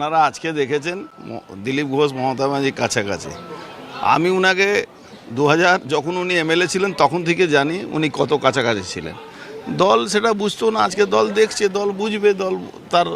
আপনারা আজকে দেখেছেন দিলীপ ঘোষ, মমতা ব্যানার্জির কাছাকাছি। আমি উনাকে দু হাজার, যখন উনি এমএলএ ছিলেন, তখন থেকে জানি উনি কত কাছাকাছি ছিলেন। দল সেটা বুঝতো না, আজকে দল দেখছে, দল বুঝবে, দল তার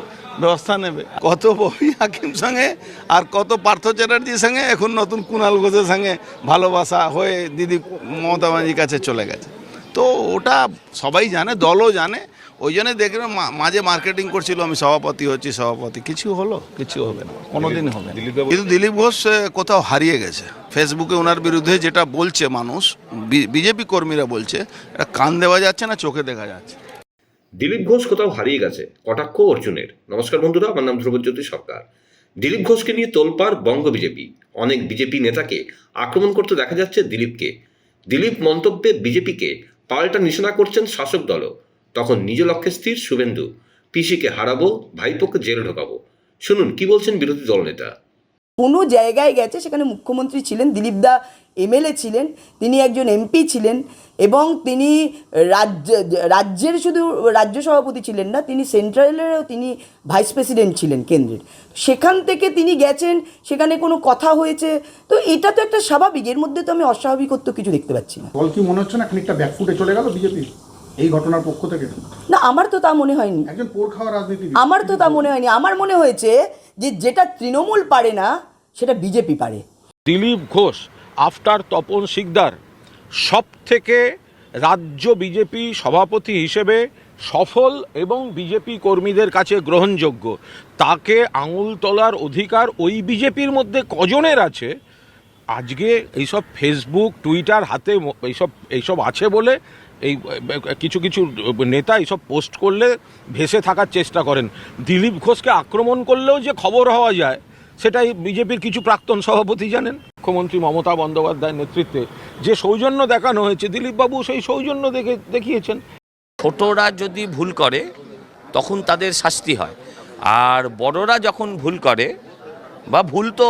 ব্যবস্থা নেবে। কত ববি হাকিম সঙ্গে আর কত পার্থ চ্যাটার্জির সঙ্গে এখন নতুন কুণাল ঘোষের সঙ্গে ভালোবাসা হয়ে দিদি মমতা ব্যানার্জির কাছে চলে গেছে। তো ওটা সবাই জানে, দলও জানে ওই জন্য দেখবেন মা- মাঝে মার্কেটিং করছিল আমি সভাপতি হচ্ছি সভাপতি। কিছু হলো কিছু হবে না কোনোদিন হবে না। কিন্তু দিলীপ ঘোষ কোথাও হারিয়ে গেছে। ফেসবুকে ওনার বিরুদ্ধে যেটা বলছে মানুষ বিজেপি কর্মীরা বলছে এটা কান দেওয়া যাচ্ছে না চোখে দেখা যাচ্ছে। দিলীপ ঘোষ কোথাও হারিয়ে গেছে কটাক্ষ অর্জুনের। নমস্কার বন্ধুরা আমার নাম ধ্রুবজ্যোতি সরকার। দিলীপ ঘোষকে নিয়ে তোলপাড় বঙ্গ বিজেপি অনেক বিজেপি নেতাকে আক্রমণ করতে দেখা যাচ্ছে দিলীপকে। দিলীপ মন্তব্যে বিজেপিকে পাল্টা নিশানা করছেন শাসক দলও। তখন নিজ লক্ষ্যে স্থির শুভেন্দু পিসিকে হারাবো ভাইপোকে জেল ঢোকাবো। শুনুন কি বলছেন বিরোধী দলনেতা? কোনো জায়গায় গেছে সেখানে মুখ্যমন্ত্রী ছিলেন দিলীপ দা এমএলএ ছিলেন তিনি একজন এমপি ছিলেন এবং তিনি রাজ্য রাজ্যের শুধু রাজ্য সভাপতি ছিলেন না তিনি সেন্ট্রালেরও তিনি ভাইস প্রেসিডেন্ট ছিলেন কেন্দ্রের। সেখান থেকে তিনি গেছেন সেখানে কোনো কথা হয়েছে তো এটা তো একটা স্বাভাবিক এর মধ্যে তো আমি অস্বাভাবিকত্ব কিছু দেখতে পাচ্ছি না। দল কি মনে হচ্ছে না খানিকটা ব্যাকফুটে চলে গেল বিজেপি এই ঘটনার পক্ষ থেকে? না আমার তো তা মনে হয়নি। একজন পোর খাওয়া রাজনীতি আমার তো তা মনে হয়নি। আমার মনে হয়েছে যে যেটা তৃণমূল পারে না সেটা বিজেপি পারে। দিলীপ ঘোষ আফটার তপন শিকদার সব থেকে রাজ্য বিজেপি সভাপতি হিসেবে সফল এবং বিজেপি কর্মীদের কাছে গ্রহণযোগ্য। তাকে আঙুল তোলার অধিকার ওই বিজেপির মধ্যে কজনের আছে? আজকে এইসব ফেসবুক টুইটার হাতে এইসব এইসব আছে বলে এই কিছু কিছু নেতা এইসব পোস্ট করলে ভেসে থাকার চেষ্টা করেন। দিলীপ ঘোষকে আক্রমণ করলেও যে খবর হওয়া যায়, সেটাই বিজেপির কিছু প্রাক্তন সভাপতি জানেন? মুখ্যমন্ত্রী মমতা বন্দ্যোপাধ্যায়ের নেতৃত্বে যে সৌজন্য দেখানো হয়েছে, দিলীপবাবু সেই সৌজন্য দেখে, দেখিয়েছেন। ছোটরা যদি ভুল করে, তখন তাদের শাস্তি হয়। আর বড়রা যখন ভুল করে, বা ভুল তো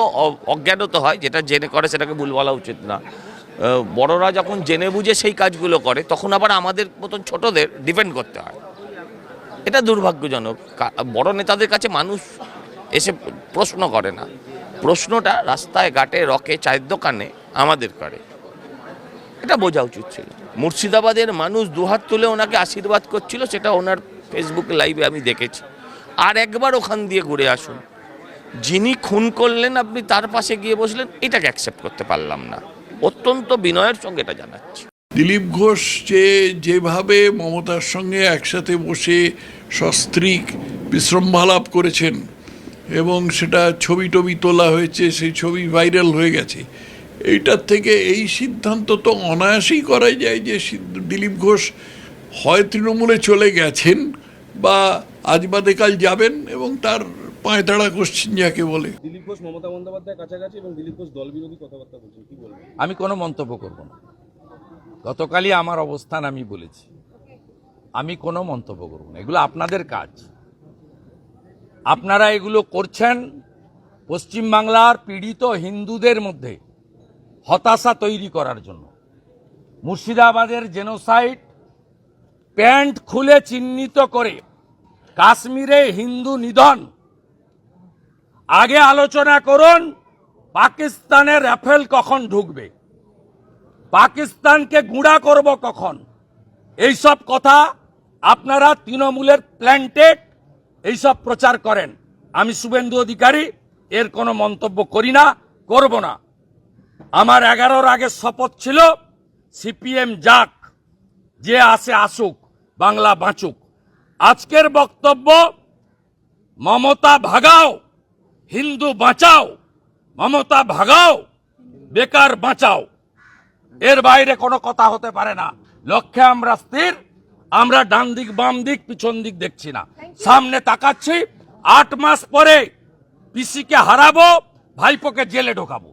অজ্ঞানত হয়, যেটা জেনে করে সেটাকে ভুল বলা উচিত না। বড়রা যখন জেনে বুঝে সেই কাজগুলো করে, তখন আবার আমাদের মতন ছোটদের ডিপেন্ড করতে হয়। এটা দুর্ভাগ্যজনক। বড় নেতাদের কাছে মানুষ এসে প্রশ্ন করে না। প্রশ্নটা রাস্তায় ঘাটে, রকে, চায়ের দোকানে আমাদের করে। এটা বোঝা উচিত ছিল। মুর্শিদাবাদের মানুষ দুহাত তুলে ওনাকে আশীর্বাদ করছিল, সেটা ওনার ফেসবুক লাইভে আমি দেখেছি। আর একবার ওখান দিয়ে ঘুরে আসুন। যিনি খুন করলেন, আপনি তার পাশে গিয়ে বসলেন, এটাকে অ্যাকসেপ্ট করতে পারলাম না। অত্যন্ত বিনয়ের সঙ্গে এটা জানাচ্ছি। দিলীপ ঘোষ যে যেভাবে মমতার সঙ্গে একসাথে বসে সস্ত্রীক বিশ্রম্ভালাপ করেছেন এবং সেটা ছবি টবি তোলা হয়েছে, সেই ছবি ভাইরাল হয়ে গেছে, এইটার থেকে এই সিদ্ধান্ত তো অনায়াসেই করা যায় যে দিলীপ ঘোষ হয় তৃণমূলে চলে গেছেন বা আজ বাদে কাল যাবেন এবং তার পায়তাড়া কোশ্চিন যাকে বলে। দিলীপ ঘোষ মমতা বন্দ্যোপাধ্যায়ের কাছাকাছি এবং দিলীপ ঘোষ দল বিরোধী কথাবার্তা বলছেন কি বলবেন? আমি কোনো মন্তব্য করব না। গতকালই আমার অবস্থান আমি বলেছি। আমি কোনো মন্তব্য করব না। এগুলো আপনাদের কাজ। আপনারা এগুলো করছেন পশ্চিমবাংলার পীড়িত হিন্দুদের মধ্যে হতাশা তৈরি করার জন্য। মুর্শিদাবাদের জেনোসাইট প্যান্ট খুলে চিহ্নিত করে কাশ্মীরে হিন্দু নিধন আগে আলোচনা করুন, পাকিস্তানের রাফেল কখন ঢুকবে? পাকিস্তানকে গুঁড়া করব কখন? এইসব কথা আপনারা তৃণমূলের প্ল্যান্টেড এইসব প্রচার করেন। আমি শুভেন্দু অধিকারী, এর কোনো মন্তব্য করি না, করব না। আমার এগারোর আগে শপথ ছিল, সিপিএম যাক, যে আসে আসুক, বাংলা বাঁচুক। আজকের বক্তব্য, মমতা ভাগাও। হিন্দু বাঁচাও মমতা ভাগাও বেকার বাঁচাও। এর বাইরে কোনো কথা হতে পারে না। লক্ষ্যে আমরা স্থির আমরা ডান দিক বাম দিক পিছন দিক দেখছি না। সামনে তাকাচ্ছি আট মাস পরে পিসিকে হারাবো ভাইপোকে জেলে ঢোকাবো।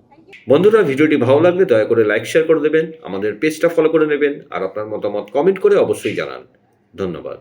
বন্ধুরা ভিডিওটি ভালো লাগলে দয়া করে লাইক শেয়ার করে দেবেন আমাদের পেজটা ফলো করে নেবেন আর আপনার মতামত কমেন্ট করে অবশ্যই জানান। ধন্যবাদ।